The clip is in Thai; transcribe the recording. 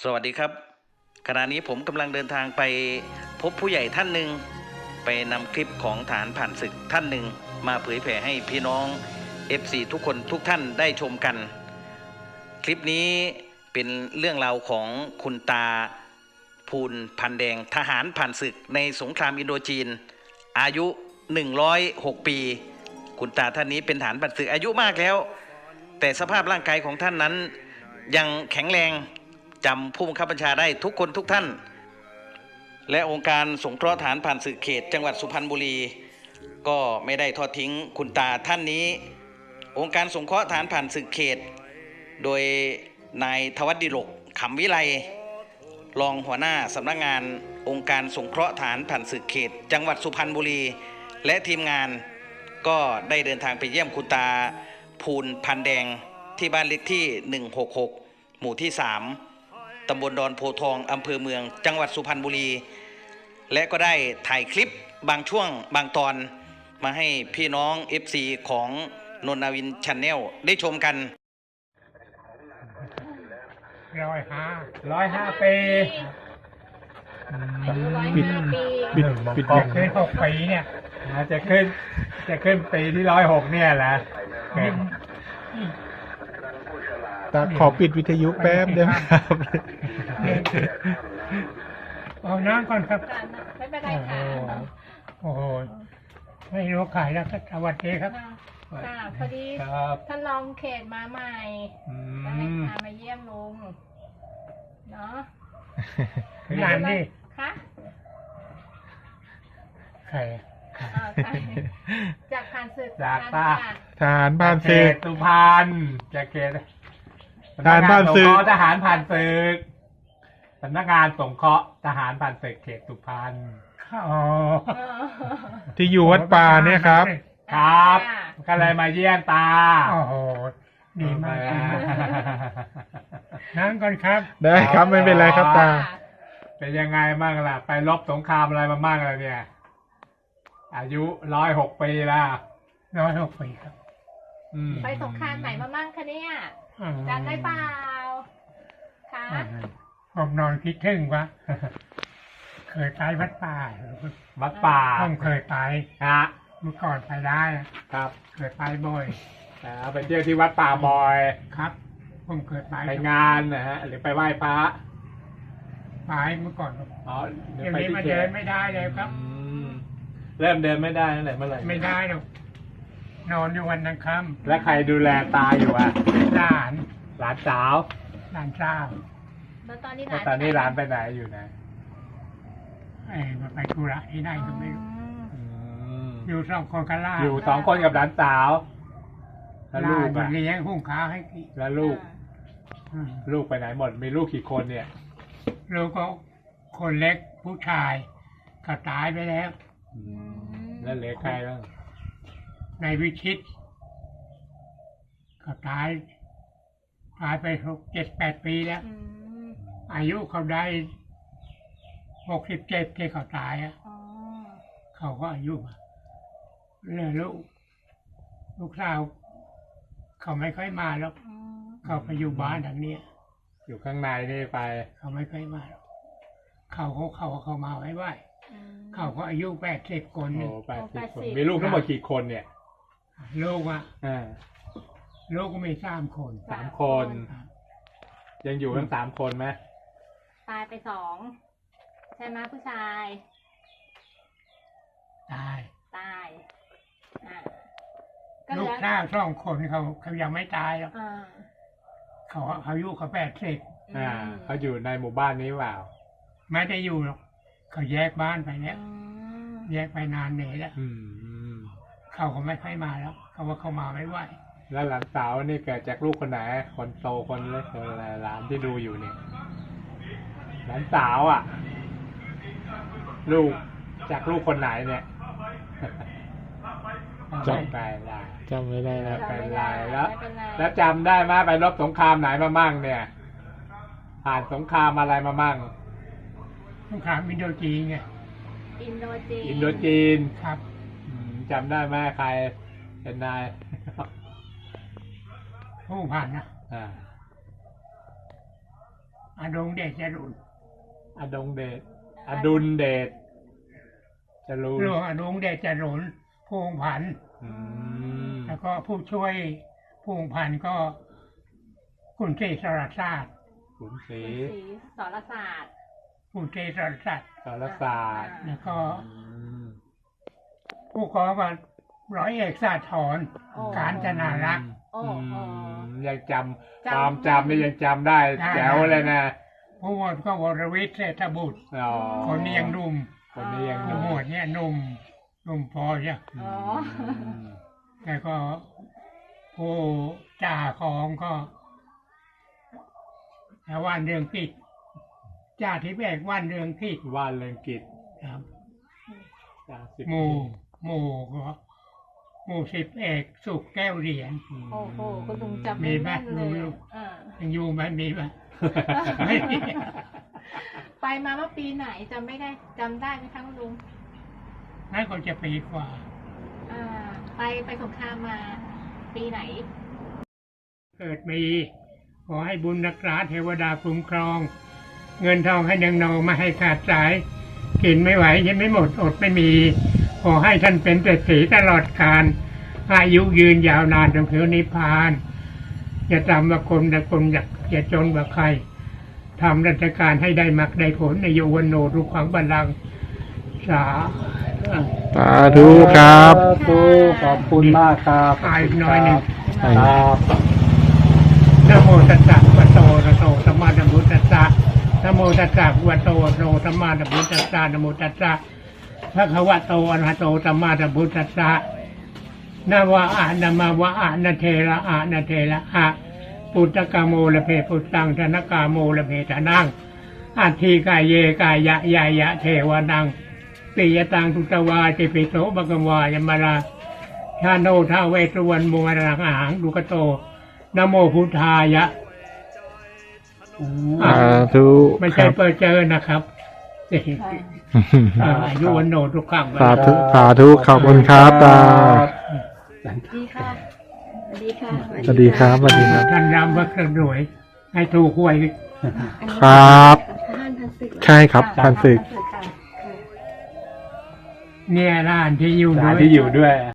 สวัสดีครับ ขณะนี้ผมกำลังเดินทางไปพบผู้ใหญ่ท่านหนึ่งไปนำคลิปของฐานผ่านศึกท่านหนึ่งมาเผยแผ่ให้พี่น้อง FC ทุกคนทุกท่านได้ชมกัน คลิปนี้เป็นเรื่องราวของคุณตาภูลพันแดงทหารผ่านศึกในสงครามอินโดจีน อายุ 106 ปี คุณตาท่านนี้เป็นฐานผ่านศึกอายุมากแล้ว แต่สภาพร่างกายของท่านนั้นยังแข็งแรง จำผู้บังคับบัญชาได้ทุกคนทุกท่าน และองค์การสงเคราะห์ฐานผ่านศึกเขต จังหวัดสุพรรณบุรี ก็ไม่ได้ทอดทิ้งคุณตาท่านนี้ องค์การสงเคราะห์ฐานผ่านศึกเขต โดยนายทวัฒดิลกขำวิไลรองหัวหน้าสำนักงานองค์การสงเคราะห์ฐานผ่านศึกเขต จังหวัดสุพรรณบุรี และทีมงานก็ได้เดินทางไปเยี่ยมคุณตา ภูลพันแดงที่บ้านเล็กที่ 166 หมู่ที่ 3 ตำบลดอนโพทองอำเภอเมือง จังหวัดสุพรรณบุรี และก็ได้ถ่ายคลิปบางช่วงบางตอน มาให้พี่น้อง FC ของนนนาวินช n แนลได้ชมกันร้อยห้าร้อยห้าปีอายุร้อยปิดห้าปีปิดปิดอยัอกงขึ้นหกปีเนี่ยนะจะขึ้น จะขึ้นปีที่ร้อยหกเนี่ยแหละขึ้น ตาขอปิดวิทยุแป๊บเดียวครับเอาน้ำก่อนครับจ้ะไม่เป็นไรค่ะโอ้โหไม่รู้ขายแล้วก็สวัสดีครับค่ะพอดีครับท่านรองเขตมาใหม่อืก็ให้มพามาเยี่ยมลุงเนาะร้านนี่คะใครเออใช่จากผ่านศึกจากผ่นป้าค่ะทหารผ่านเขศึกตสุพรรณจะเขต ทหารผ่านศึกสำกงสงเคระห์ทหารผ่านศึกสำนักงานสงเคราะห์ทหารผ่านศึกเขตสุพรรณอ๋อเออที่อยู่วัดป่าเนี่ยครับ ครับค่ะก็เลยมาเยี่ยมตาโอ้โหดีมากดีมากน้ำก่อนครับ ได้ครับไม่เป็นไรครับตาเป็นยังไงบ้างล่ะ ไปรบสงครามอะไรมาบ้างล่ะเนี่ย อายุร้อยหกปีแล้วร้อยหกปีครับอืมไปสงครามไหนมามั่งคะเนี่ยอ๋อ จำได้เปล่าคะอ่าผมนอนคิดถึงว่าเคยไปวัดป่าวัดป่าผมเคยไปฮะเมื่อก่อนไปได้อะครับ เคยไปบ่อยเอาไปเที่ยวที่วัดป่าบอยครับผมเคยไปไปงานนะฮะ หรือไปไหว้พระไปเมื่อก่อนอ๋อหรืเดี๋ยวไปนี้ที่มาเขเดิตนไม่ได้เลยครับอืมเริ่มเดินไม่ได้ตั้งแต่เมื่อไหร่ไม่ได้หรอก นอนอยู่วันนังค่แล้วใครดูแลตาอยู่อะำหลานหลานสาวหลานเจ้าแล้วตอนนี้หแล้วลานตอนนี้ไปหลานไปไหนอยู่นะเอ้ยมาไปธุระที่ไหนก็ไม่รู้อืมอืมอยู่สองคนกันล่าอยู่สองคนกับหลานสาว แล้วลูกหลาอะนเลี้ยงหุงข้าวให้กินแล้วลูกอืมลูกไปไหนหมด มีลูกกี่คนเนี่ย ลูกก็คนเล็กผู้ชายก็ตายไปแล้ว แล้วเหลือใครบ้าง ในวิชิต ก็ตาย ตายไปหกเจ็ดแปดปีแล้วอืมอายุเขาได้หกสิบเจ็ดที่เขาตายอะอ๋อเขาก็อายุเหลือลูกลูกสาวเขาไม่ค่อยมาแล้วอืมเขาไปอยู่บ้านทางเนี้ยอยู่ข้างในนี่ไป เขาไม่ค่อยมาหรอกเขาเขาเขาเขามาไว้ไหวอืมเขาก็อายุแปดสิบคนโอ้นี่แปดสิบคน80มีลูกทั้งหมดกี่คนเนี่ย ลูกอะอ่าลูกก็มีสามคน สามคน ยังอยู่ทั้งสามคนไหมตายไปสองใช่ไหมผู้ชาย ตาย ตายอ่าก็เหลูลืกอสาวสองคนเขาเขายังไม่ตายหรอกอ่าเขาเขาอายุเขาแปดสิบอ่าเขาอยู่ในหมู่บ้านนี้เปล่าไม่ได้อยู่หรอกเขาแยกบ้านไปแล้ว อืมแยกไปนานเนี่ยแล้วอืม เขาก็ไม่ค่อยมาแล้วเขาว่าเขามาไม่ไหวแล้วหลานสาวนี่เกิดจากลูกคนไหน คนโตคนเล็กคนอะไรหลานที่ดูอยู่เนี่ยหลานสาวอะ ลูกจากลูกคนไหนเนี่ยจำไม่ไปได้จำไม่ได้แล้วไม่เป็นไรแล้วไม่เป็นไรแล้วจำได้ไหมไปรบสงครามไหนมามั่งเนี่ย ผ่านสงครามอะไรมามั่งสงครามอินโดจีนไงอินโดจีนอินโดจีนครับอืม จำได้ไหมใครเป็นนายผู้ผ่านนะอ่าอาดงเดชจรุนอดงเดชอดุลเดชจรูนหลวงอาดงเดชจรุนพวงพันธ์อืมแล้วก็ผู้ช่วยพวงพันธ์ก็คุณเจสรศาสตร์ขุนศรีสีสรศาสตร์คุณเจสรศาสตร์สารศาสตร์แล้วก็ อืมผู้กองก็ร้อยเอกศาสตร์ถอนโอ้การจนารักษ์โอ้อืโหมยังจำจำ ความจำนี่ยังจำได้ได้ แจ๋วเลยนะผู้หมวดก็วรวิทย์เศรษฐบุตร อ๋อคนนี้ยังหนุ่มคนนี้ยังผู้หมวดเนี่ยหนุ่มหนุ่มพอใช่อ๋อ มแต่ก็ผู้จ่าของก็วันเรืองกิจจ่าทิพย์เอกวันเรืองกิจว่านเรืองกิจครับจ่าสิบหมู่ หมู่ก็หมู่สิบเอกสุขแก้วเหรียญมโอ้โหคุณลุงจำมีได้ไหมแม่นเลยรู้อ่ายังอยู่ไหมมีไหม ไม่มีไปมาเมื่อปีไหนจำไม่ได้จำได้ไหมคะคุณลุงนั่นก็จะปีกว่า อ่า ไปไปสงครามมาปีไหน เกิดมี ขอให้บุญรักษาเทวดาคุ้มครอง เงินทองให้นางนองมาให้ขาดสาย กินไม่ไหวยังไม่หมดอดไม่มี ขอให้ท่านเป็นเศรษฐีตลอดกาลอายุยืนยาวนานจนถึงนิพพานอย่าตามว่าคนแต่คนอยากอย่าจนกว่าใครทำราชการให้ได้มักได้ผลในโยวันโนทุกขังบัลลังก์สาสาธุครับสาธุขอบคุณมากครับอ่าอีกหน่อยหนึ่งครับนะโมตัสสะภะคะวะโตอะระหะโตสัมมาสัมพุทธัสสะนะโมตัสสะภะคะวะโตอะระหะโตสัมมาสัมพุทธัสสะนะโมตัสสะ ภะคะวะโตอะระหะโตสัมมาสัมพุทธัสสะนะวะอะนะมาวะอะนะเทระอะนะเทระอะปุตตะกะโมละเพปุตตังธนกาโมละเพทนังอัตถิกายเยกายะยายะเทวานังปิยตังทุตวาติปิโสบกวายมราชาโนทาเวสสุวรรณโมหรังอาหังดุกโตนะโมพุทธายะสาธุไม่คใช่รับเปิดเจอนะครับ อ่าอายุวันโนทุกครั้งสาธุสาธุขอบคุณครับตาดีค่ะดีค่ะสวัสดีครับสวัสดีครับท่านรำว่าเครื่องรวย ให้ถูกหวย ครับท่านพันศึกใช่ครับพันศึกค่ะเนี่ยร้านที่อยู่สถานด้วยที่อยู่ด้วย